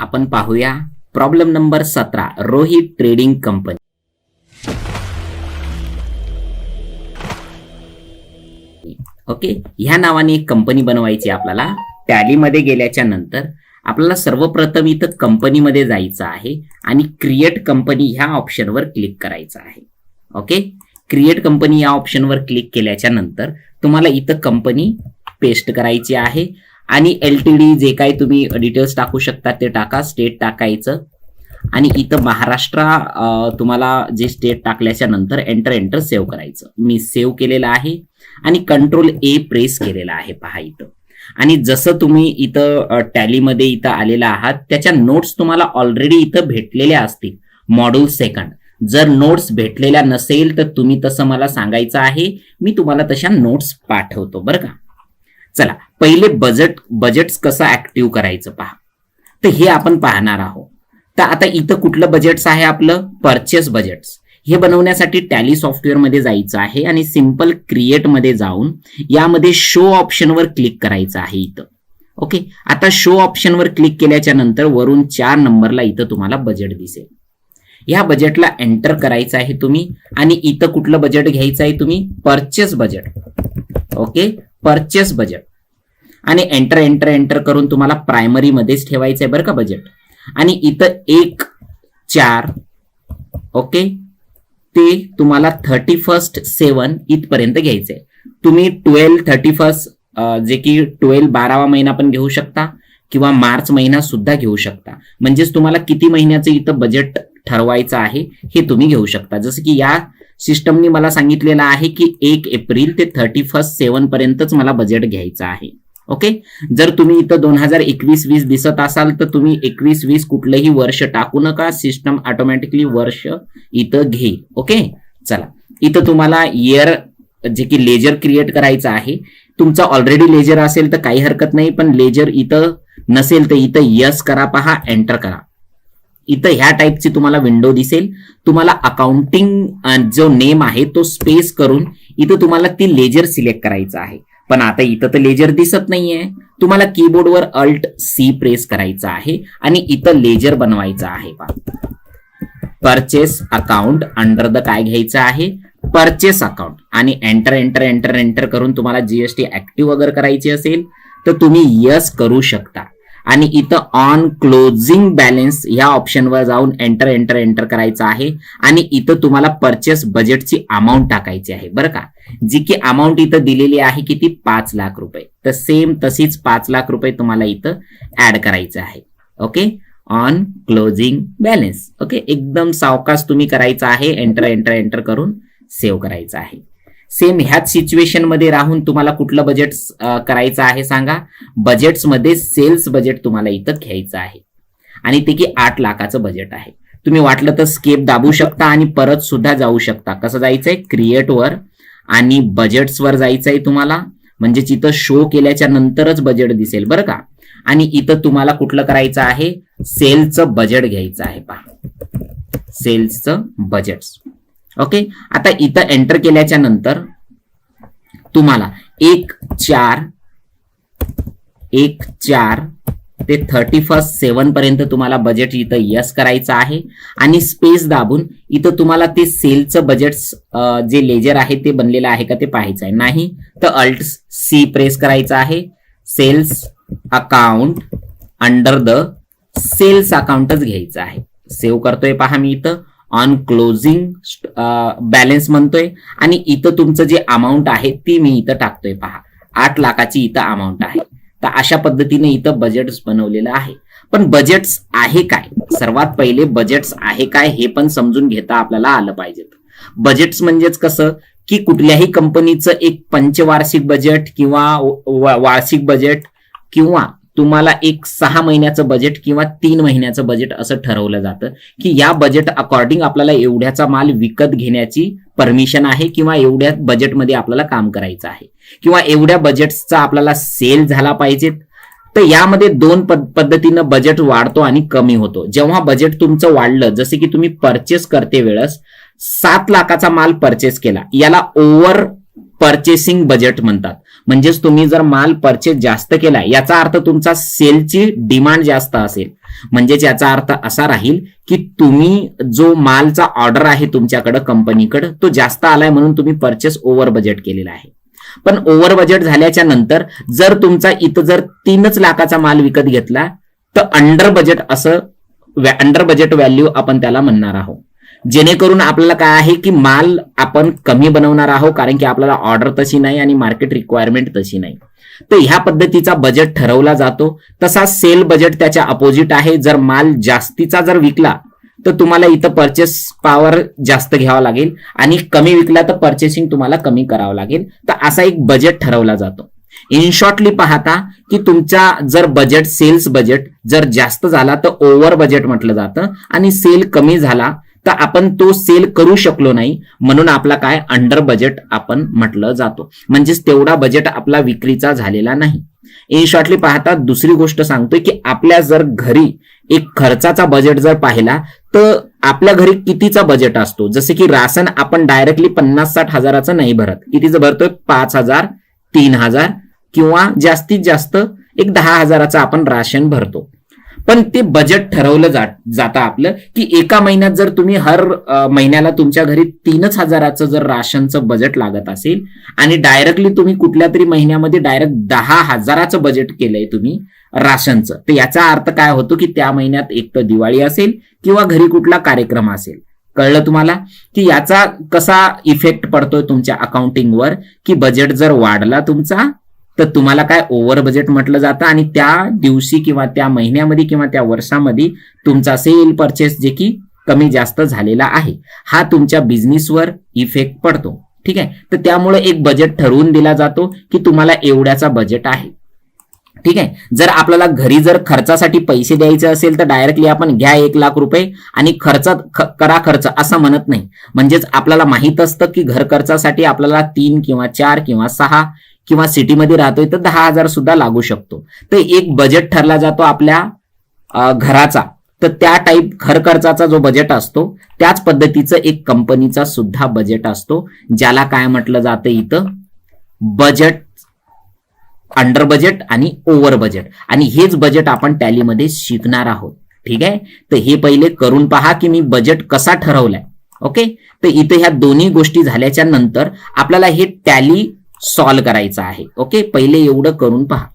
आपण पाहूया. Problem number सतरा रोहित ट्रेडिंग कंपनी ओके ह्या नावाने एक कंपनी बनवायची आपल्याला. टॅलीमध्ये गेल्याच्यानंतर आपल्याला सर्वप्रथम इथं कंपनीमध्ये जायचं आहे आणि क्रिएट कंपनी ह्या ऑप्शनवर क्लिक करायचं आहे. ओके क्रिएट कंपनी या ऑप्शनवर क्लिक केल्याच्यानंतर तुम्हाला इथं कंपनी पेस्ट करायची आहे. आणि एल टी डी जे काही तुम्ही डिटेल्स टाकू शकता ते टाका स्टेट टाकायचं. आणि इथं महाराष्ट्र तुम्हाला जे स्टेट टाकल्याच्या नंतर एंटर एंटर सेव्ह करायचं. मी सेव्ह केलेलं आहे आणि कंट्रोल ए प्रेस केलेला आहे. पहा इथं. आणि जसं तुम्ही इथं टॅलीमध्ये इथं आलेला आहात त्याच्या नोट्स तुम्हाला ऑलरेडी इथं भेटलेल्या असतील. मॉड्यूल सेकंड जर नोट्स भेटलेल्या नसेल तर तुम्ही तसं मला सांगायचं आहे. मी तुम्हाला तशा नोट्स पाठवतो. बरं का? चला पहिले बजेट बजेट्स कसं ऍक्टिव्ह करायचं पहा. तर हे आपण पाहणार आहोत. तर आता इथं कुठलं बजेट्स आहे आपलं? परचेस बजेट्स हे बनवण्यासाठी टॅली सॉफ्टवेअरमध्ये जायचं आहे आणि सिंपल क्रिएटमध्ये जाऊन यामध्ये शो ऑप्शनवर क्लिक करायचं आहे इथं. ओके आता शो ऑप्शनवर क्लिक केल्याच्यानंतर वरून चार नंबरला इथं तुम्हाला बजेट दिसेल. या बजेटला एंटर करायचं आहे तुम्ही आणि इथं कुठलं बजेट घ्यायचं आहे तुम्ही? Purchase budget okay purchase budget आणि एंटर एंटर एंटर करून तुम्हाला प्रायमरीमध्येच ठेवायचं आहे बरं का बजेट आणि इथं एक चार ओके ते तुम्हाला थर्टी फर्स्ट सेवन इथपर्यंत घ्यायचंय तुम्ही ट्वेल्व थर्टी फर्स्ट जे की ट्वेल्व बारावा महिना पण घेऊ शकता किंवा मार्च महिना सुद्धा घेऊ शकता. म्हणजेच तुम्हाला किती महिन्याचं इथं बजेट ठरवायचं आहे हे तुम्ही घेऊ शकता. जसं की या सिस्टमनी मला सांगितलेलं आहे की एक एप्रिल ते थर्टी फर्स्ट सेवन पर्यंतच मला बजेट घ्यायचं आहे. ओके जर तुम्ही इथं दोन हजार एकवीस वीस दिसत असाल तर तुम्ही एकवीस वीस कुठलंही वर्ष टाकू नका. सिस्टम ऑटोमॅटिकली वर्ष इथं घेईल ओके चला. इथं तुम्हाला इयर जे की लेजर क्रिएट करायचं आहे तुमचा ऑलरेडी लेजर असेल तर काही हरकत नाही पण लेजर इथं नसेल तर इथं यस करा पहा एंटर करा. इथं ह्या टाईपची तुम्हाला विंडो दिसेल. तुम्हाला अकाउंटिंग जो नेम आहे तो स्पेस करून इथं तुम्हाला ती लेजर सिलेक्ट करायचं आहे. पण आता इथं तर लेजर दिसत नाहीये. तुम्हाला कीबोर्डवर अल्ट सी प्रेस करायचं आहे आणि इथं लेजर बनवायचं आहे परचेस अकाउंट अंडर द काय घ्यायचं आहे? परचेस अकाउंट आणि एंटर एंटर एंटर एंटर करून तुम्हाला जीएसटी ऍक्टिव्ह वगैरे करायची असेल तर तुम्ही यस करू शकता. आणि इथं ऑन क्लोजिंग बॅलेन्स ह्या ऑप्शनवर जाऊन एंटर एंटर एंटर करायचं आहे. आणि इथं तुम्हाला परचेस बजेटची अमाऊंट टाकायची आहे. बरं का? जी की अमाऊंट इथं दिलेली आहे किती? पाच लाख रुपये. तर सेम तशीच पाच लाख रुपये तुम्हाला इथं ऍड करायचं आहे. Okay on closing balance okay एकदम सावकाश तुम्ही करायचं आहे. एंटर एंटर एंटर करून सेव्ह करायचं आहे. सेम ह्याच सिच्युएशनमध्ये राहून तुम्हाला कुठलं बजेट करायचं आहे सांगा? बजेट्समध्ये सेल्स बजेट तुम्हाला इथं घ्यायचं आहे. आणि ते की आठ लाखाचं बजेट आहे. तुम्ही वाटलं तर स्केप दाबू शकता आणि परत सुद्धा जाऊ शकता. कसं जायचंय? क्रिएटवर आणि बजेट्सवर जायचं जायचंय तुम्हाला. म्हणजे इथं शो केल्याच्या नंतरच बजेट दिसेल बरं का? आणि इथं तुम्हाला कुठलं करायचं आहे? सेलचं बजेट घ्यायचं आहे पहा. सेल्सचं बजेट ओके? आता इथं एंटर केल्याच्यानंतर तुम्हाला एक चार एक चार ते थर्टी फर्स्ट सेवन पर्यंत तुम्हाला बजेट इथं यस करायचं आहे. आणि स्पेस दाबून इथं तुम्हाला ते सेलचं बजेट जे लेजर आहे ते बनलेलं आहे का ते पाहायचं आहे. नाही तर अल्ट सी प्रेस करायचं आहे. Sales account under the sales अकाउंटच घ्यायचं आहे. सेव्ह करतोय पहा मी इथं. ऑन क्लोजिंग बॅलन्स म्हणतोय. आणि इथं तुमचं जे अमाऊंट आहे ती मी इथं टाकतोय पहा. आठ लाखाची इथं अमाऊंट आहे. तर अशा पद्धतीने इथं बजेट्स बनवलेलं आहे. पण बजेट्स आहे काय? सर्वात पहिले बजेट्स आहे काय हे पण समजून घेता आपल्याला आलं पाहिजे. बजेट्स म्हणजेच कसं? की कुठल्याही कंपनीचं एक पंचवार्षिक बजेट किंवा वार्षिक बजेट किंवा तुम्हाला एक सहा महिन्याचं बजेट किंवा तीन महिन्याचं बजेट असं ठरवलं जातं की या बजेट अकॉर्डिंग आपल्याला एवढ्याचा माल विकत घेण्याची परमिशन आहे किंवा एवढ्या बजेटमध्ये आपल्याला काम करायचं आहे. किंवा एवढ्या बजेटचा आपल्याला सेल झाला पाहिजे. तर यामध्ये दोन पद- पद्धतीनं बजेट वाढतो आणि कमी होतो. जेव्हा बजेट तुमचं वाढलं जसे की तुम्ही परचेस करते वेळेस सात लाखाचा माल परचेस केला याला ओव्हर परचेसिंग बजेट म्हणतात. म्हणजेच तुम्ही जर माल परचेस जास्त केला याचा अर्थ तुमचा सेलची डिमांड जास्त असेल. म्हणजेच याचा अर्थ असा राहील की तुम्ही जो मालचा ऑर्डर आहे तुमच्याकडं कंपनीकडं तो जास्त आलाय म्हणून तुम्ही परचेस ओव्हर बजेट केलेला आहे. पण ओव्हर बजेट झाल्याच्यानंतर जर तुमचा इथं जर तीनच लाखाचा माल विकत घेतला तर अंडर बजेट असं अंडर बजेट व्हॅल्यू आपण त्याला म्हणणार आहोत. जेणेकरून आपल्याला काय आहे की माल आपण कमी बनवणार आहोत कारण की आपल्याला ऑर्डर तशी नाही आणि मार्केट रिक्वायरमेंट तशी नाही. तर ह्या पद्धतीचा बजेट ठरवला जातो. तसा सेल बजेट त्याच्या अपोजिट आहे. जर माल जास्तीचा जर विकला तर तुम्हाला इथं परचेस पॉवर जास्त घ्यावा लागेल आणि कमी विकला तर परचेसिंग तुम्हाला कमी करावं लागेल. तर असा एक बजेट ठरवला जातो. इन शॉर्टली पाहता की तुमचा जर बजेट सेल्स बजेट जर जास्त झाला तर ओव्हर बजेट म्हटलं जातं आणि सेल कमी झाला तर आपण तो सेल करू शकलो नाही. म्हणून आपला काय? अंडर बजेट आपण म्हटलं जातो. म्हणजेच तेवढा बजेट आपला विक्रीचा झालेला नाही. इन शॉर्टली पाहता दुसरी गोष्ट सांगतोय की आपल्या जर घरी एक खर्चाचा बजेट जर पाहिला तर आपल्या घरी कितीचा बजेट असतो? जसे की राशन आपण डायरेक्टली पन्नास साठ हजाराचं नाही भरत. कितीचं भरतोय? पाच हजार तीन हजार किंवा जास्तीत जास्त एक दहा हजाराचं आपण राशन भरतो. पण ते बजेट ठरवलं जात जातं आपलं की एका महिन्यात जर तुम्ही हर महिन्याला तुमच्या घरी तीनच हजाराचं जर राशनचं बजेट लागत असेल आणि डायरेक्टली तुम्ही कुठल्या तरी महिन्यामध्ये डायरेक्ट दहा हजाराचं बजेट केलंय तुम्ही राशनचं तर याचा अर्थ काय होतो की त्या महिन्यात एक तर दिवाळी असेल किंवा घरी कुठला कार्यक्रम असेल. कळलं तुम्हाला? की याचा कसा इफेक्ट पडतोय तुमच्या अकाउंटिंगवर की बजेट जर वाढला तुमचा तर तुम्हाला काय ओव्हर बजेट म्हटलं जातं आणि त्या दिवशी किंवा त्या महिन्यामध्ये किंवा त्या वर्षामध्ये तुमचा सेल परचेस जे की कमी जास्त झालेला आहे हा तुमच्या बिझनेसवर इफेक्ट पडतो. ठीक आहे? तर त्यामुळे एक बजेट ठरवून दिला जातो की तुम्हाला एवढ्याचा बजेट आहे. ठीक आहे? जर आपल्याला घरी जर खर्चासाठी पैसे द्यायचे असेल तर डायरेक्टली आपण घ्या एक लाख रुपये आणि खर्चात ख- करा खर्च असं म्हणत नाही. म्हणजेच आपल्याला माहीत असतं की घर खर्चासाठी आपल्याला तीन किंवा चार किंवा सहा किंवा सिटीमध्ये राहतोय तर दहा हजार सुद्धा लागू शकतो. तर एक बजेट ठरला जातो आपल्या घराचा. तर त्या टाईप घर खर्चाचा जो बजेट असतो त्याच पद्धतीचं एक कंपनीचा सुद्धा बजेट असतो ज्याला काय म्हटलं जातं इथं? बजेट अंडर बजेट आणि ओव्हर बजेट आणि हेच बजेट आपण टॅलीमध्ये शिकणार आहोत. ठीक आहे? तर हे पहिले करून पहा की मी बजेट कसा ठरवलाय. ओके तर इथे ह्या दोन्ही गोष्टी झाल्याच्यानंतर आपल्याला हे टॅली सॉल्व करायचं आहे. ओके पहिले एवढं करून पहा.